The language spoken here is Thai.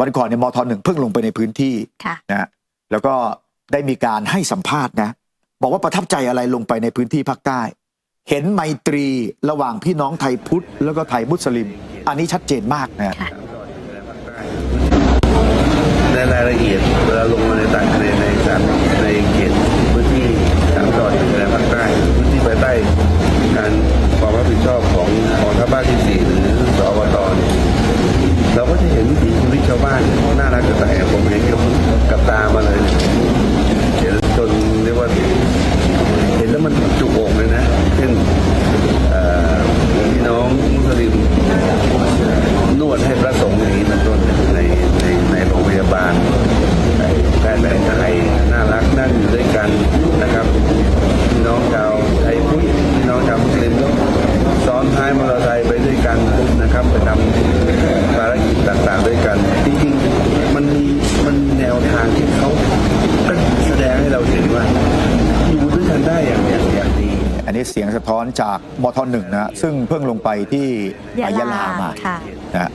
วันก่อนเนี่ยมทหนึ่งเพิ่งลงไปในพื้นที่ค่ะนะฮะแล้วก็ได้มีการให้สัมภาษณ์นะ บอกว่าประทับใจอะไรลงไปในพื้นที่ภาคใต้ เห็นไมตรีระหว่างพี่น้องไทยพุทธแล้วก็ไทยมุสลิม อันนี้ชัดเจนมากนะฮะค่ะในรายละเอียดเวลาลงมาในต่างในในสามในเขตพื้นที่สามจังหวัดในภาคใต้พื้นที่ภายใต้การความรับผิดชอบของกองทัพภาคที่สี่หรือสอบตารักนั่งอยู่ด้วยกันนะครับพี่น้องชาวไทยพุทธพี่น้องชาวมุสลิมก็ซ้อนท้ายมอเตอร์ไซค์ไปด้วยกันนะครับไปทำภารกิจต่างๆด้วยกันจริงๆมันมีมันมีแนวทางที่เขาก็แสดงให้เราเห็นว่าอยู่ด้วยกันได้อย่างอย่างอย่างดีอันนี้เสียงสะท้อนจากมทหนึ่งนะฮะซึ่งเพิ่งลงไปที่ยะลายะลามาค่ะนะฮะ